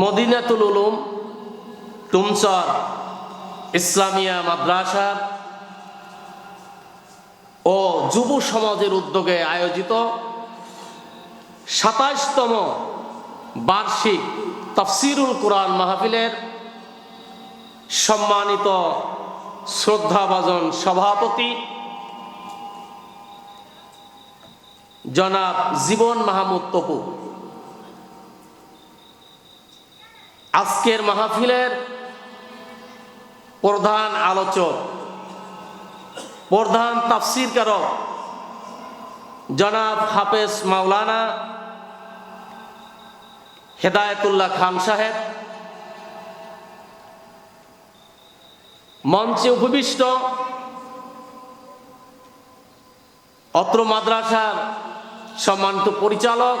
মদিনাতুল উলুম, তুমসর, ইসলামিয়া মাদ্রাসা ও যুব সমাজের উদ্যোগে আয়োজিত সাতাশতম বার্ষিক তফসিরুল কোরআন মাহফিলের সম্মানিত শ্রদ্ধাভাজন সভাপতি জনাব জীবন মাহমুদ তপু। আজকের মাহফিলের প্রধান আলোচক, প্রধান তাফসির কারক, জনাব হাফেজ মাওলানা হেদায়তুল্লাহ খান সাহেব। মঞ্চে উপবিষ্ট অত্র মাদ্রাসার সম্মানিত পরিচালক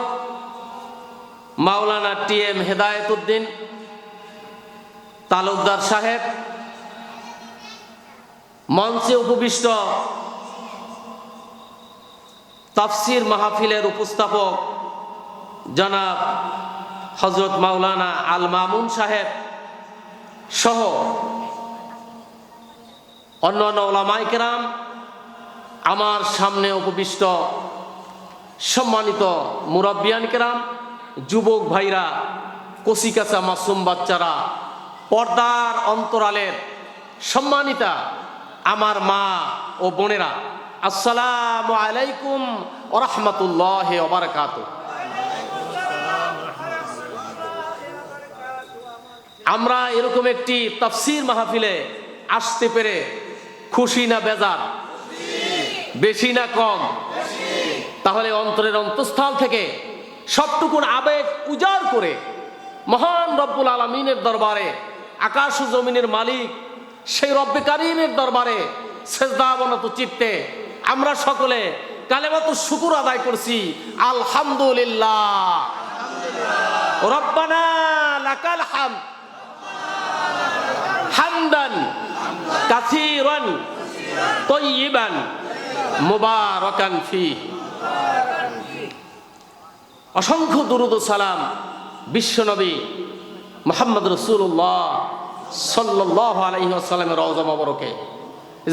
মাওলানা টি এম হেদায়তুদ্দিন তালুকদার সাহেব মঞ্চে উপবিষ্ট তাফসির মাহফিলের উপস্থাপক জনাব হজরত মাওলানা আল মামুন সাহেব সহ অন্যান্য ওলামাই কেরাম আমার সামনে উপবিষ্ট সম্মানিত মুরব্বিয়ান কেরাম, যুবক ভাইরা কচিকাচা মাসুম বাচ্চারা পর্দার অন্তরালের সম্মানিতা আমার মা ও বোনেরা, আসসালামু আলাইকুম ওরহমতুল্লাহ ওবরাকাত আমরা এরকম একটি তফসির মাহফিলে আসতে পেরে খুশি না বেজার? বেশি না কম? তাহলে অন্তরের অন্তঃস্থল থেকে সবটুকুন আবেগ উজাড় করে মহান রব্বুল আলমিনের দরবারে আকাশ ও জমিনের মালিক, সেই রব্বে কারিমের দরবারে সেজদাবনত চিত্তে আমরা সকলে কালেমাত শুকুর আদায় করছি, আলহামদুলিল্লাহ। রব্বানা লাকাল হাম, হামদান, কাসিরান তয়্যিবান মুবারাকান ফি অসংখ্য দুরুদ সালাম বিশ্বনবী মোহাম্মদ রসুল্লাহ সাল্লাহ আলহিহাসাল্লামের রওজা মবরকে।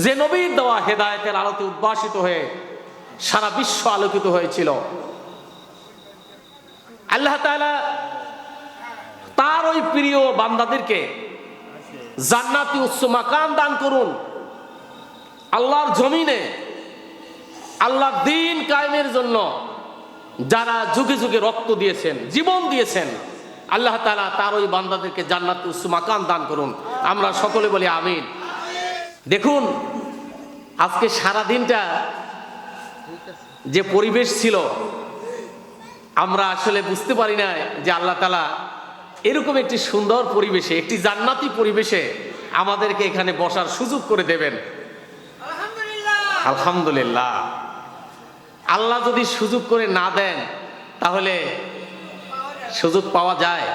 যে নবীর দেওয়া হেদায়তের আলোতে উদ্ভাসিত হয়ে সারা বিশ্ব আলোকিত হয়েছিল। আল্লাহ তাআলা তার ওই প্রিয় বান্দাদেরকে জান্নাতি উচ্চ মাকাম দান করুন। আল্লাহর জমিনে আল্লাহর দিন কায়েমের জন্য যারা যুগে যুগে রক্ত দিয়েছেন, জীবন দিয়েছেন আল্লাহ তালা তার ওই বান্দাদেরকে জান্নাত উচ্চ মাকাম দান করুন। আমরা সকলে বলি আমিন। দেখুন আজকে সারা দিনটা যে পরিবেশ ছিল আমরা আসলে বুঝতে পারি না যে আল্লাহ তালা এরকম একটি সুন্দর পরিবেশে একটি জান্নাতি পরিবেশে আমাদেরকে এখানে বসার সুযোগ করে দেবেন। আলহামদুলিল্লাহ। আল্লাহ যদি সুযোগ করে না দেন তাহলে সুযোগ পাওয়া যায়।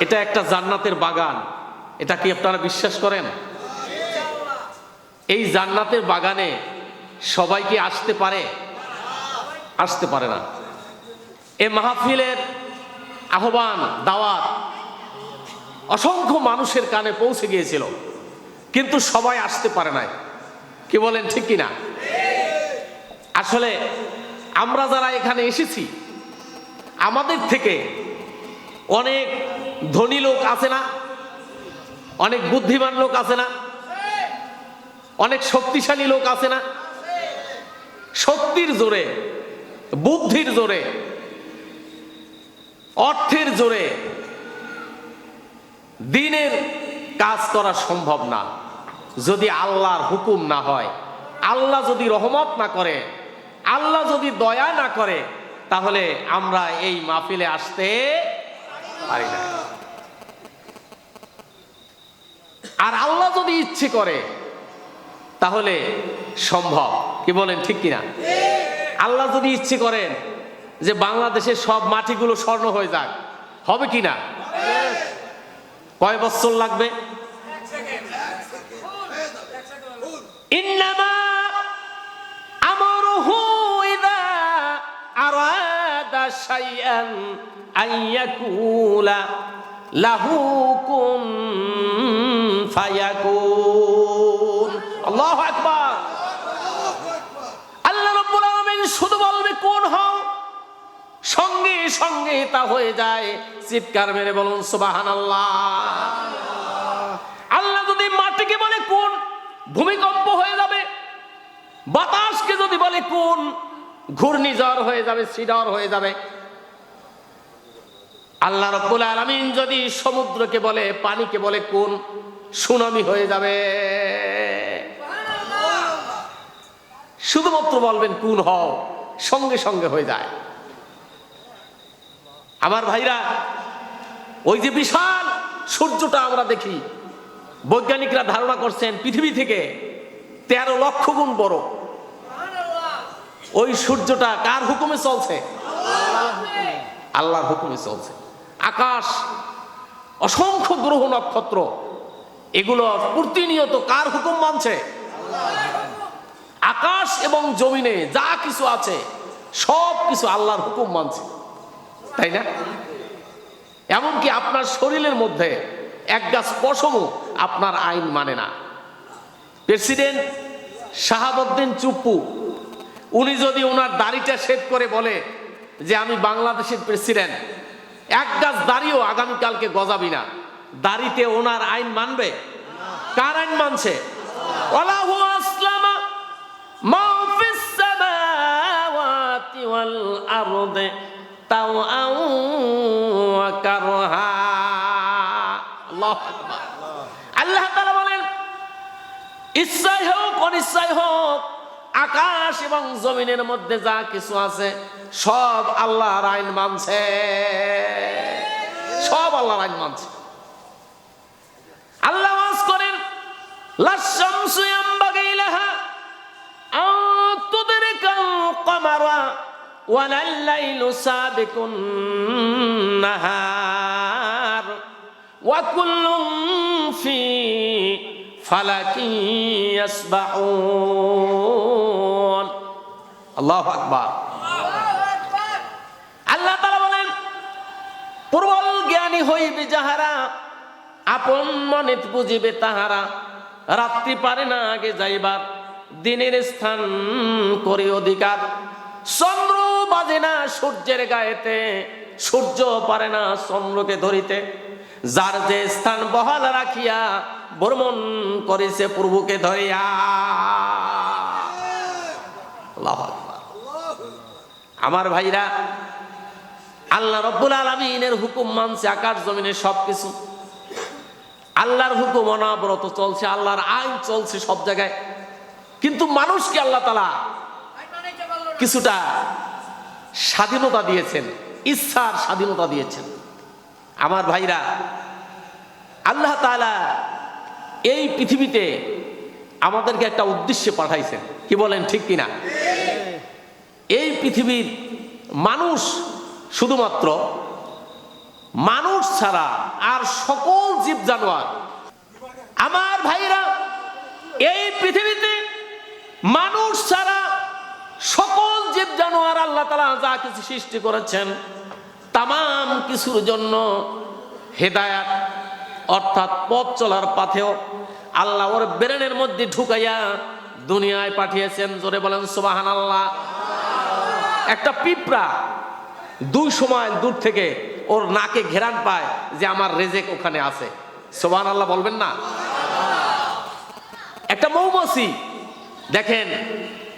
এটা একটা জান্নাতের বাগান। এটা কি আপনারা বিশ্বাস করেন? এই জান্নাতের বাগানে সবাই কি আসতে পারে? আসতে পারে না। এ মাহফিলের আহ্বান, দাওয়াত অসংখ্য মানুষের কানে পৌঁছে গিয়েছিল, কিন্তু সবাই আসতে পারে নাই। কি বলেন, ঠিক কিনা? আসলে আমরা যারা এখানে এসেছি আমাদের থেকে অনেক ধনী লোক আছে না? অনেক বুদ্ধিমান লোক আছে না? অনেক শক্তিশালী লোক আছে না? শক্তির জোরে, বুদ্ধির জোরে, অর্থের জোরে দিনের কাজ করা সম্ভব না। যদি আল্লাহর হুকুম না হয়, আল্লাহ যদি রহমত না করে, আল্লাহ যদি দয়া না করে তাহলে আমরা এই মাহফিলে আসতে পারি না। আর আল্লাহ যদি ইচ্ছে করে তাহলে সম্ভব। কি বলেন ঠিক কিনা? আল্লাহ যদি ইচ্ছে করেন যে বাংলাদেশের সব মাটিগুলো স্বর্ণ হয়ে যাক হবে কি না কয় বছর লাগবে? ইন্নামা শাইআন আন ইয়াকুলা লাহু কুন ফায়াকুন। আল্লাহু আকবার। আল্লাহ রাব্বুল আলামিন শুধু বলবে, কোন সঙ্গে সঙ্গে তা হয়ে যায়। চিৎকার মেরে বলুন, সুবহানাল্লাহ। আল্লাহ যদি মাটিকে বলে, কোন? ভূমিকম্প হয়ে যাবে। বাতাসকে যদি বলে, কোন? ঘূর্ণিঝড় হয়ে যাবে সিডর হয়ে যাবে। আল্লাহ রব্বুল আলমিন যদি সমুদ্রকে বলে পানিকে বলে কোন সুনামি হয়ে যাবে? শুধুমাত্র বলবেন কোন হও সঙ্গে সঙ্গে হয়ে যায়। আমার ভাইরা ওই যে বিশাল সূর্যটা আমরা দেখি বৈজ্ঞানিকরা ধারণা করছেন পৃথিবী থেকে তেরো লক্ষ গুণ বড়। ওই সূর্যটা কার হুকুমে চলছে? আল্লাহর হুকুমে চলছে। আকাশ, অসংখ্য গ্রহ নক্ষত্র, এগুলো প্রতিনিয়ত কার হুকুম মানছে? আকাশ এবং জমিনে যা কিছু আছে, সব কিছু আল্লাহর হুকুম মানছে। তাই না? এমনকি আপনার শরীরের মধ্যে এক গাছ পশমও আপনার আইন মানে না। প্রেসিডেন্ট শাহাবুদ্দিন চুপ্পু উনি যদি ওনার দাড়িটা শেভ করে বলে যে আমি বাংলাদেশের প্রেসিডেন্ট, এক গাছ দাড়িও আগামীকালকে গজাবি না। দাড়িতে ওনার আইন মানবে? কার আইন মানছে? কারহা। আল্লাহু বলেন, ইচ্ছাই হোক, অনিচ্ছাই হোক আকাশ এবং জমিনের মধ্যে যা কিছু আছে, সব আল্লাহর আইন মানছে। সব আল্লাহর আইন মানছে। আল্লাহ ওয়াজ করেন কমারা নাহার ওয়া কুল্লুন ফি আল্লাহু বলেন, প্রবল জ্ঞানী হইবে যাহারা, আপন মনে বুঝিবে তাহারা, রাত্রি পারে না আগে যাইবার, দিনের স্থান করে অধিকার। চন্দ্র বাজে না সূর্যের গায়েতে, সূর্য পারে না চন্দ্রকে ধরিতে। যার যে স্থান বহাল রাখিয়া ভ্রমণ করেছে প্রভুকে ধরিয়া। আমার ভাইরা, আল্লাহ রব্বুল আলমিনের হুকুম মানছে আকাশ জমিনের সবকিছু। আল্লাহর হুকুম অনাবরত চলছে, আল্লাহর আইন চলছে সব জায়গায়। কিন্তু মানুষকে আল্লাহ তালা কিছুটা স্বাধীনতা দিয়েছেন, ইচ্ছার স্বাধীনতা দিয়েছেন। আমার ভাইরা, আল্লাহ তাআলা এই পৃথিবীতে আমাদেরকে একটা উদ্দেশ্যে পাঠাইছেন। কি বলেন, ঠিক কিনা? এই পৃথিবীর মানুষ শুধুমাত্র মানুষ ছাড়া আর সকল জীব জানোয়ার। আমার ভাইরা, এই পৃথিবীতে মানুষ ছাড়া সকল জীব জানোয়ার আল্লাহ তালা যা কিছু সৃষ্টি করেছেন তাম কিছুর জন্য হেদায়াত, অর্থাৎ পথ চলার পাথেও আল্লাহ ওর ব্রেনের মধ্যে ঢুকাইয়া দুনিয়ায় পাঠিয়েছেন। জোরে বলেন সুবাহান আল্লাহ একটা পিঁপড়া দুই সময় দূর থেকে ওর নাকে ঘেরান পায় যে আমার রেজেক ওখানে আছে। সোবান আল্লাহ বলবেন না? একটা মৌমাছি, দেখেন,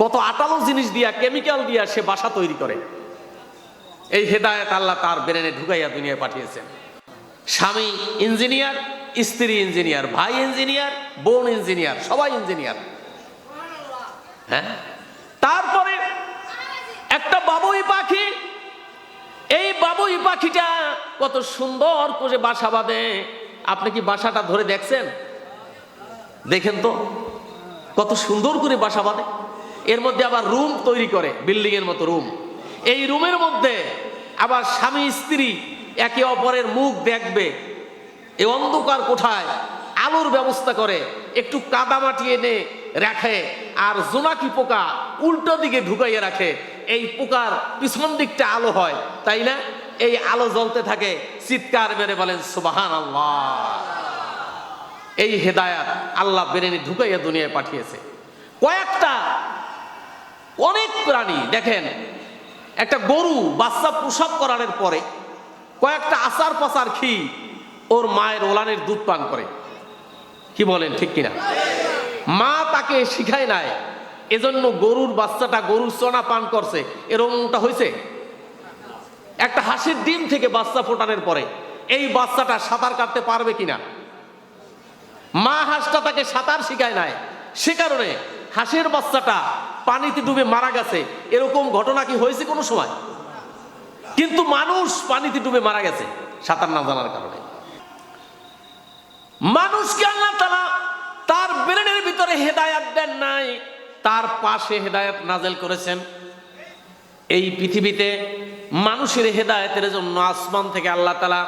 কত আটালো জিনিস দিয়া, কেমিক্যাল দিয়া সে বাসা তৈরি করে। এই হেদায়ত আল্লাহ তার ব্রেনে ঢুকাইয়া দুনিয়ায় পাঠিয়েছেন। স্বামী ইঞ্জিনিয়ার, স্ত্রী ইঞ্জিনিয়ার, ভাই ইঞ্জিনিয়ার, বোন ইঞ্জিনিয়ার, সবাই ইঞ্জিনিয়ার। হ্যাঁ? তারপরে একটা বাবুই পাখি, এই বাবুই পাখিটা কত সুন্দর করে বাসা বাঁধে। আপনি কি বাসাটা ধরে দেখছেন? দেখেন তো, কত সুন্দর করে বাসা বাঁধে। এর মধ্যে আবার রুম তৈরি করে বিল্ডিং এর মতো রুম। এই রুমের মধ্যে আবার স্বামী স্ত্রী একে অপরের মুখ দেখবে। এই অন্ধকার কোঠায় আলোর ব্যবস্থা করে, একটু কাদা মাটি এনে রাখে আর জোনাকি পোকা উল্টো দিকে ঢুকাইয়ে রাখে। এই পোকার পিছন দিকটা আলো হয়, তাই না? এই আলো জ্বলতে থাকে, চিৎকার মেরে বলেন সুবাহান আল্লাহ এই হেদায়াত আল্লাহ বেরেনি ঢুকাইয়া দুনিয়ায় পাঠিয়েছে। কয়েকটা অনেক প্রাণী দেখেন একটা গরু বাচ্চা প্রসব করানোর পরে কয়েকটা আচার পাচার খি ওর মায়ের ওলানের দুধ পান করে। কি বলেন, ঠিক কিনা? মা তাকে শিখায় নাই, এজন্য গরুর বাচ্চাটা গরুর চনা পান করছে। এরকমটা হয়েছে? একটা হাসির ডিম থেকে বাচ্চা ফোটানোর পরে এই বাচ্চাটা সাঁতার কাটতে পারবে কিনা? মা হাঁসটা তাকে সাঁতার শিখায় নাই, সে কারণে হাঁসের বাচ্চাটা পানিতে ডুবে মারা গেছে। এরকম ঘটনা কি হয়েছে কোনো সময়? কিন্তু মানুষ পানিতে ডুবে মারা গেছে, সাঁতার না জানার কারণে। মানুষকে আল্লাহ তালা তার ব্রেনের ভিতরে হেদায়াত দেন নাই, তার পাশে হেদায়াত নাজেল করেছেন। এই পৃথিবীতে মানুষের হেদায়েতের জন্য আসমান থেকে আল্লাহ তালা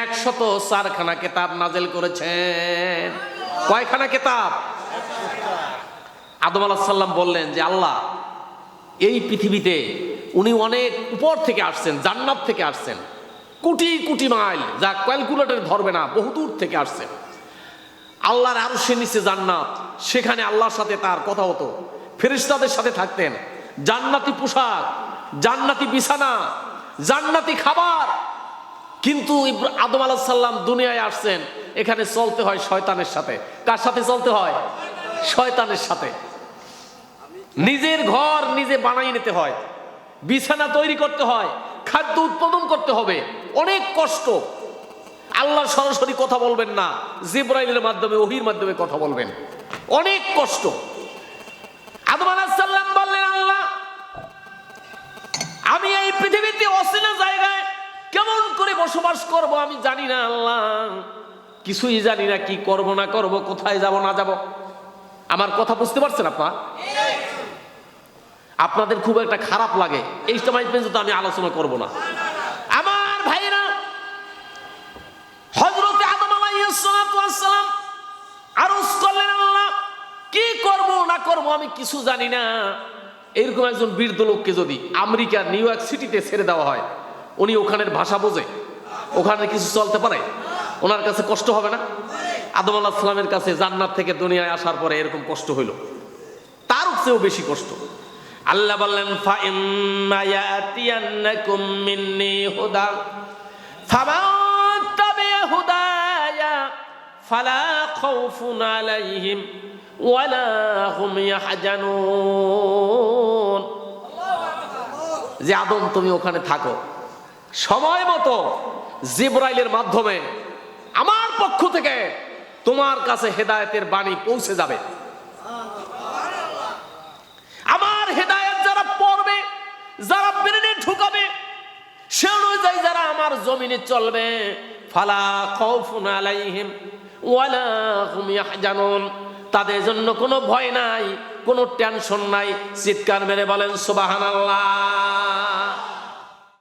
একশত চারখানা কেতাব নাজেল করেছেন। কয়খানা কেতাব? আদম আলাহ সাল্লাম বললেন যে, আল্লাহ, এই পৃথিবীতে উনি অনেক উপর থেকে আসছেন, জান্নাত থেকে আসছেন। কোটি কোটি মাইল, যা ক্যালকুলেটর ধরবে না বহুদূর থেকে আসছেন। আল্লাহর আরও সে নিচে জান্নাত, সেখানে আল্লাহর সাথে তার কথা হতো। ফেরিস্তাদের সাথে থাকতেন। জান্নাতি পোশাক, জান্নাতি বিছানা, জান্নাতি খাবার। কিন্তু আদম আলাহ সাল্লাম দুনিয়ায় আসছেন, এখানে চলতে হয় শয়তানের সাথে। কার সাথে চলতে হয়? শয়তানের সাথে। নিজের ঘর নিজে বানাই নিতে হয়। বিছানা তৈরি করতে হয়, খাদ্য উৎপাদন করতে হবে। অনেক কষ্ট। আল্লাহ সরাসরি কথা বলবেন না, জিব্রাইলের মাধ্যমে, ওহির মাধ্যমে কথা বলবেন। অনেক কষ্ট। আদম আলাহিসাল্লাম বললেন, আল্লাহ, আমি এই পৃথিবীতে অচেনা জায়গায় কেমন করে বসবাস করব আমি জানি না, আল্লাহ। কিছুই জানি না কি করব, না করব, কোথায় যাব, না যাব। আমার কথা বুঝতে পারছেন আপনার আপনাদের খুব একটা খারাপ লাগে। এই সময় পর্যন্ত আমি আলোচনা করব না। আমার ভাইরা হজরতে আদম আলাইহিসসালাম আরজ করলেন, আল্লাহ, কি করব, না করব, আমি কিছু জানি না। এরকম একজন বীরদ লোককে যদি আমেরিকা, নিউ ইয়র্ক সিটিতে ছেড়ে দেওয়া হয়, উনি ওখানের ভাষা বোঝে। ওখানে কিছু চলতে পারে? ওনার কাছে কষ্ট হবে না? আদম আল্লাহ সালামের কাছে জান্নাত থেকে দুনিয়ায় আসার পরে এরকম কষ্ট হইল। তার চেয়েও বেশি কষ্ট। আল্লাহ বললেন ফা ইম্মা মিন্নি হুদা ফামান তাবিআ হুদায়া, ফালা খাউফুন আলাইহিম, ওয়ালা হুম ইয়াহজানুন। যে আদম, তুমি ওখানে থাকো। সময় মতো জিব্রাইলের মাধ্যমে আমার পক্ষ থেকে তোমার কাছে হেদায়েতের বাণী পৌঁছে যাবে। যারা ব্রেনে ঢুকাবে, সে অনুযায়ী যারা আমার জমিনে চলবে, ফালা খাউফুন তাদের জন্য কোনো ভয় নাই, কোনো টেনশন নাই। চিৎকার মেরে বলেন, সুবহানাল্লাহ।